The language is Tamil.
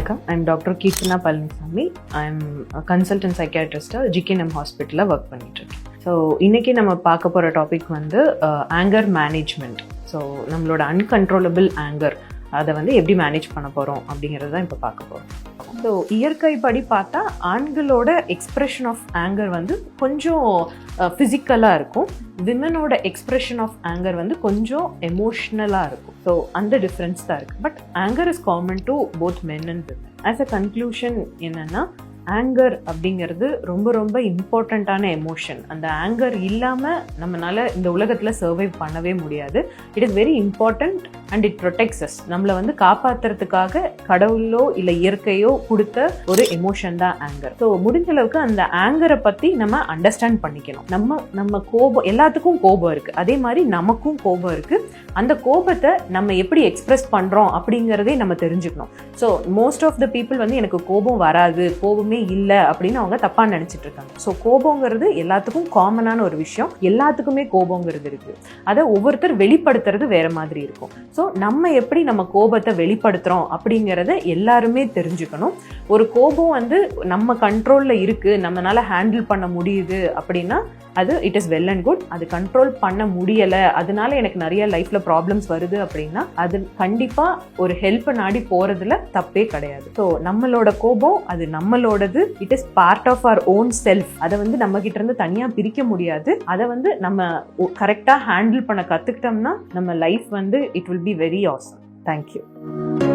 வணக்கம். I'm doctor Keerthana Palanisamy. I'm consultant சைக்கியாட்ரிஸ்டாக GKM ஹாஸ்பிட்டலில் ஒர்க் பண்ணிட்டுருக்கேன். ஸோ இன்னைக்கு நம்ம பார்க்க போகிற டாபிக் வந்து ஆங்கர் மேனேஜ்மெண்ட் ஸோ நம்மளோட அன்கன்ட்ரோலபிள் ஆங்கர் அதை வந்து எப்படி மேனேஜ் பண்ண போகிறோம் அப்படிங்கிறது தான் இப்போ பார்க்க போகிறோம் ஸோ இயற்கை படி பார்த்தா ஆண்களோட எக்ஸ்ப்ரெஷன் ஆஃப் ஆங்கர் வந்து கொஞ்சம் ஃபிசிக்கலாக இருக்கும். விமனோட எக்ஸ்ப்ரெஷன் ஆஃப் ஆங்கர் வந்து கொஞ்சம் எமோஷ்னலாக இருக்கும். ஸோ அந்த டிஃப்ரென்ஸ் தான் இருக்குது but anger is common to both men and women as a conclusion என்னென்னா ஆங்கர் அப்படிங்கிறது ரொம்ப ரொம்ப இம்பார்ட்டண்ட்டான எமோஷன் அந்த ஆங்கர் இல்லாமல் நம்மளால் இந்த உலகத்தில் சர்வைவ் பண்ணவே முடியாது. It is very important and it protects us நம்மளை வந்து காப்பாற்றுறதுக்காக கடவுளோ இல்லை இயற்கையோ கொடுத்த ஒரு எமோஷன் தான் ஆங்கர் ஸோ முடிஞ்ச அளவுக்கு அந்த ஆங்கரை பற்றி நம்ம அண்டர்ஸ்டாண்ட் பண்ணிக்கணும். நம்ம நம்ம கோபம் எல்லாத்துக்கும் கோபம் இருக்குது அதே மாதிரி நமக்கும் கோபம் இருக்குது அந்த கோபத்தை நம்ம எப்படி எக்ஸ்பிரஸ் பண்ணுறோம் அப்படிங்கிறதே நம்ம தெரிஞ்சுக்கணும். So most of the people வந்து எனக்கு கோபம் வராது கோபமே இல்லை அப்படின்னு அவங்க தப்பாக நினச்சிட்டு இருக்காங்க. ஸோ கோபங்கிறது எல்லாத்துக்கும் காமனான ஒரு விஷயம். எல்லாத்துக்குமே கோபங்கிறது இருக்குது அதை ஒவ்வொருத்தர் வெளிப்படுத்துறது வேறு மாதிரி இருக்கும். ஸோ ஸோ நம்ம எப்படி நம்ம கோபத்தை வெளிப்படுத்துகிறோம் அப்படிங்கிறத எல்லாருமே தெரிஞ்சுக்கணும். ஒரு கோபம் வந்து நம்ம கண்ட்ரோலில் இருக்குது நம்மளால ஹேண்டில் பண்ண முடியுது அப்படின்னா அது it is well and good அது கண்ட்ரோல் பண்ண முடியலை அதனால எனக்கு நிறைய லைஃப்பில் ப்ராப்ளம்ஸ் வருது அப்படின்னா அது கண்டிப்பாக ஒரு ஹெல்ப் நாடி போகிறதுல தப்பே கிடையாது. ஸோ நம்மளோட கோபம் அது நம்மளோடது. It is part of our own self அதை வந்து நம்ம கிட்ட இருந்து தனியாக பிரிக்க முடியாது. அதை வந்து நம்ம கரெக்டாக ஹேண்டில் பண்ண கற்றுக்கிட்டோம்னா நம்ம லைஃப் வந்து it will be be very awesome. Thank you.